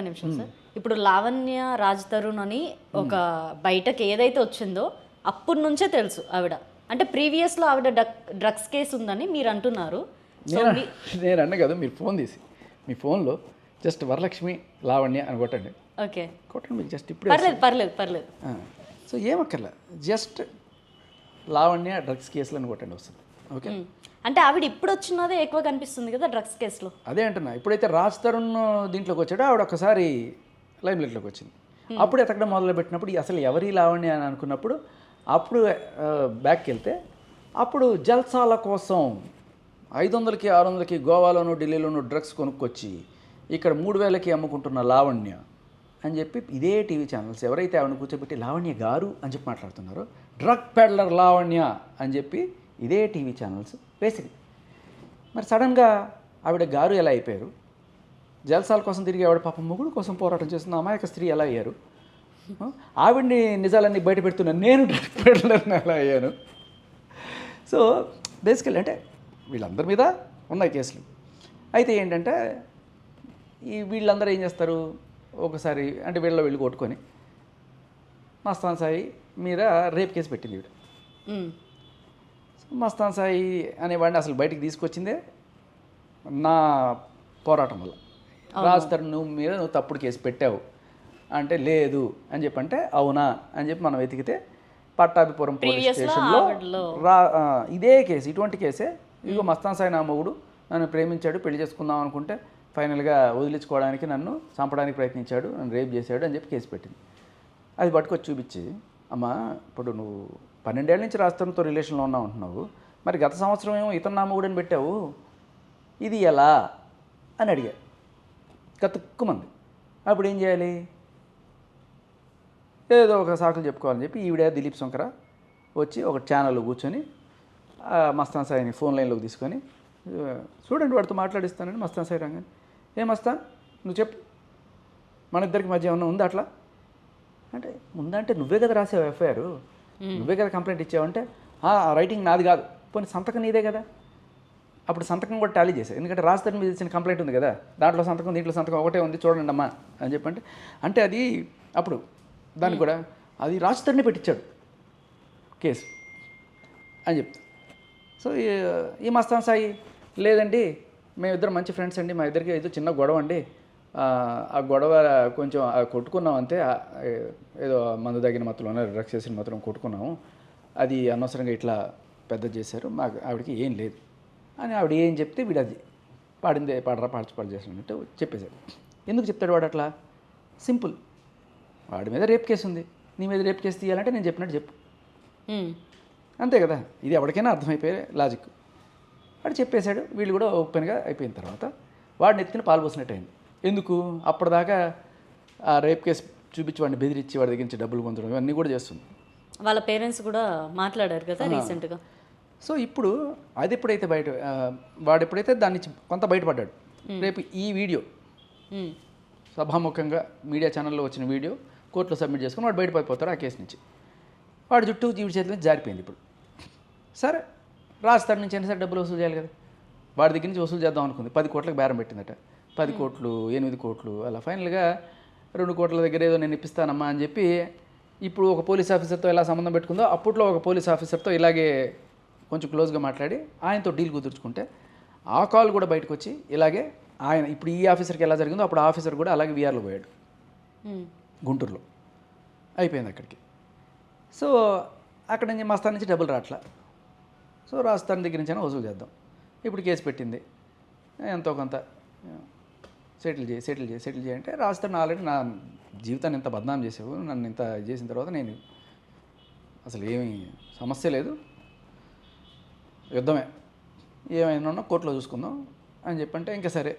నిమిషం సార్. ఇప్పుడు లావణ్య రాజ్ తరుణ్ అని ఒక బయటకి ఏదైతే వచ్చిందో అప్పటి నుంచే తెలుసు ఆవిడ. అంటే previous లో ఆవిడ డ్రగ్స్ కేసు ఉందని మీరు అంటున్నారు. నేను? అన్న కదా మీరు ఫోన్ తీసి. మీ ఫోన్లో జస్ట్ వరలక్ష్మి లావణ్య అని కొట్టండి. ఓకే. కొట్టండి మీకు జస్ట్ ఇప్పుడు పర్లేదు పర్లేదు పర్లేదు. సో ఏమక్కర్లే జస్ట్ లావణ్య డ్రగ్స్ కేసులు అని కొట్టండి వస్తుంది. ఓకే. అంటే ఆవిడ ఇప్పుడు వచ్చినదే ఎక్కువ కనిపిస్తుంది కదా డ్రగ్స్ కేసులో. అదే అంటున్నా. ఇప్పుడైతే రాజ్ తరుణ్ దీంట్లోకి వచ్చాడో ఆవిడ ఒకసారి లైమ్ లైట్లోకి వచ్చింది అప్పుడు ఎతకడం మొదలు పెట్టినప్పుడు అసలు ఎవరి లావణ్య అని అనుకున్నప్పుడు అప్పుడు బ్యాక్కి వెళ్తే అప్పుడు జల్సాల కోసం ఐదు వందలకి ఆరు వందలకి గోవాలోను ఢిల్లీలోను డ్రగ్స్ కొనుక్కొచ్చి ఇక్కడ మూడు వేలకి అమ్ముకుంటున్న లావణ్య అని చెప్పి ఇదే టీవీ ఛానల్స్ ఎవరైతే ఆవిడని కూర్చోబెట్టి లావణ్య గారు అని చెప్పి మాట్లాడుతున్నారో డ్రగ్ పెడ్లర్ లావణ్య అని చెప్పి ఇదే టీవీ ఛానల్స్ వేసింది మరి సడన్గా ఆవిడ గారు ఎలా అయిపోయారు? జల్సాల కోసం తిరిగి ఆవిడ పాపం మొగుడు కోసం పోరాటం చేస్తున్న అమాయక స్త్రీ ఎలా అయ్యారు? ఆవిడ్ని నిజాలన్నీ బయట పెడుతున్న నేను డ్రగ్ ఎలా అయ్యాను? సో బేసికల్ అంటే వీళ్ళందరి మీద ఉన్నాయి కేసులు. అయితే ఏంటంటే ఈ వీళ్ళందరూ ఏం చేస్తారు? ఒకసారి అంటే వీళ్ళ వీళ్ళు కొట్టుకొని మస్తాన్ సాయి మీద రేప్ కేసు పెట్టింది వీడు మస్తాన్ సాయి అనేవాడిని అసలు బయటికి తీసుకొచ్చిందే నా పోరాటం వల్ల. రాస్తారు నువ్వు మీద నువ్వు తప్పుడు కేసు పెట్టావు. అంటే లేదు అని చెప్పంటే అవునా అని చెప్పి మనం వెతికితే పట్టాభిపురం పోలీస్ స్టేషన్లో రా ఇదే కేసు ఇటువంటి కేసే. ఇదిగో మస్తాన్ సాయి నా మొగుడు నన్ను ప్రేమించాడు పెళ్ళి చేసుకుందాం అనుకుంటే ఫైనల్గా వదిలించుకోవడానికి నన్ను చంపడానికి ప్రయత్నించాడు నన్ను రేప్ చేశాడు అని చెప్పి కేసు పెట్టింది. అది పట్టుకొచ్చి చూపించి అమ్మా ఇప్పుడు నువ్వు పన్నెండేళ్ళ నుంచి రాష్ట్రంతో రిలేషన్లో ఉన్నావు అంటున్నావు. మరి గత సంవత్సరం ఏమో ఇతను నా పెట్టావు. ఇది ఎలా? అని అడిగా. కతుక్కుమంది అప్పుడు ఏం చేయాలి? ఏదో ఒక సాకులు చెప్పుకోవాలని చెప్పి ఈవిడ దిలీప్ శంకర వచ్చి ఒక ఛానల్లో కూర్చొని మస్తాన్ సాయిని ఫోన్ లైన్లోకి తీసుకొని చూడండి వాడితో మాట్లాడిస్తానని మస్తాన్ సాయి రాగానే ఏ మస్తాన్ నువ్వు చెప్పు. మన ఇద్దరికి మధ్య ఏమన్నా ఉందా అట్లా? అంటే ఉందంటే నువ్వే కదా రాసావు ఎఫ్ఐఆర్. నువ్వే కదా కంప్లైంట్ ఇచ్చావంటే "ఆ, ఆ రైటింగ్ నాది కాదు. పోనీ సంతకం నీదే కదా. అప్పుడు సంతకం కూడా టాలీ చేశారు ఎందుకంటే రాజధాని మీద ఇచ్చిన కంప్లైంట్ ఉంది కదా. దాంట్లో సంతకం దీంట్లో సంతకం ఒకటే ఉంది చూడండి అమ్మా అని చెప్పంటే అంటే అది అప్పుడు దాన్ని కూడా అది రాజధాని పెట్టించాడు కేసు అని చెప్తా సో ఈ- ఈ మస్తాన్ సాయి లేదండి మేమిద్దరం మంచి ఫ్రెండ్స్ అండి మా ఇద్దరికి ఏదో చిన్న గొడవ అండి ఆ, గొడవ కొంచెం కొట్టుకున్నాం అంతే. ఏదో మందు తగిన మత్తులోనే డ్రగ్స్ చేసిన మాత్రం కొట్టుకున్నాము. అది అనవసరంగా ఇట్లా పెద్ద చేశారు. మాకు ఆవిడకి ఏం లేదు. అని ఆవిడ ఏం చెప్తే వీడు అది పాడిందే పాడరా పాడ్చి పాడు చేసినట్టు చెప్పేశాడు ఎందుకు చెప్తాడు వాడు అట్లా? సింపుల్. వాడి మీద రేప్ కేసు ఉంది. నీ మీద రేప్ కేసు తీయాలంటే నేను చెప్పినట్టు చెప్పు. అంతే కదా. ఇది ఎవరికైనా అర్థమైపోయే లాజిక్. వాడు చెప్పేశాడు. వీళ్ళు కూడా ఓపెన్గా అయిపోయిన తర్వాత వాడిని ఎత్తుకుని పాల్పోసినట్టు అయింది. ఎందుకు? అప్పటిదాకా ఆ రేప్ కేసు చూపించి వాడిని బెదిరించి వాడి దగ్గర నుంచి డబ్బులు పొందడం ఇవన్నీ కూడా చేస్తుంది. వాళ్ళ పేరెంట్స్ కూడా మాట్లాడారు కదా రీసెంట్గా. సో ఇప్పుడు అది ఎప్పుడైతే బయట వాడు ఎప్పుడైతే దాని నుంచి కొంత బయటపడ్డాడు రేపు ఈ వీడియో. సభాముఖంగా మీడియా ఛానల్లో వచ్చిన వీడియో కోర్టులో సబ్మిట్ చేసుకుని వాడు బయటపడిపోతాడు ఆ కేసు నుంచి. వాడి చుట్టూ జీవిత చేతుల నుంచి జారిపోయింది ఇప్పుడు. సరే రాజస్థాన్ నుంచి అయినా సరే డబ్బులు వసూలు చేయాలి కదా. వాడి దగ్గర నుంచి వసూలు చేద్దాం అనుకుంది. పది కోట్లకు బేరం పెట్టిందట. పది కోట్లు ఎనిమిది కోట్లు అలా ఫైనల్గా రెండు కోట్ల దగ్గర ఏదో నేను ఇప్పిస్తానమ్మా అని చెప్పి ఇప్పుడు ఒక పోలీస్ ఆఫీసర్తో ఎలా సంబంధం పెట్టుకుందో అప్పట్లో ఒక పోలీస్ ఆఫీసర్తో ఇలాగే కొంచెం క్లోజ్గా మాట్లాడి ఆయనతో డీల్ కుదుర్చుకుంటే ఆ కాల్ కూడా బయటకు వచ్చి ఇలాగే ఆయన ఇప్పుడు ఈ ఆఫీసర్కి ఎలా జరిగిందో అప్పుడు ఆఫీసర్ కూడా అలాగే వీఆర్లో పోయాడు. గుంటూరులో. అయిపోయింది అక్కడికి. సో అక్కడ నుంచి మస్తాన్ నుంచి డబ్బులు రాట్లా. సో రాజస్థాన్ దగ్గర నుంచి అయినా వసూలు చేద్దాం. ఇప్పుడు కేసు పెట్టింది. ఎంతో కొంత. సెటిల్ చేయి సెటిల్ చేయి సెటిల్ చేయి అంటే రాజస్థాన్ ఆల్రెడీ నా జీవితాన్ని ఇంత బద్నాం చేసావు నన్ను ఇంత చేసిన తర్వాత నేను అసలు ఏమీ సమస్య లేదు. యుద్ధమే. ఏమైనా ఉన్నా కోర్టులో చూసుకుందాం అని చెప్పంటే ఇంకా సరే.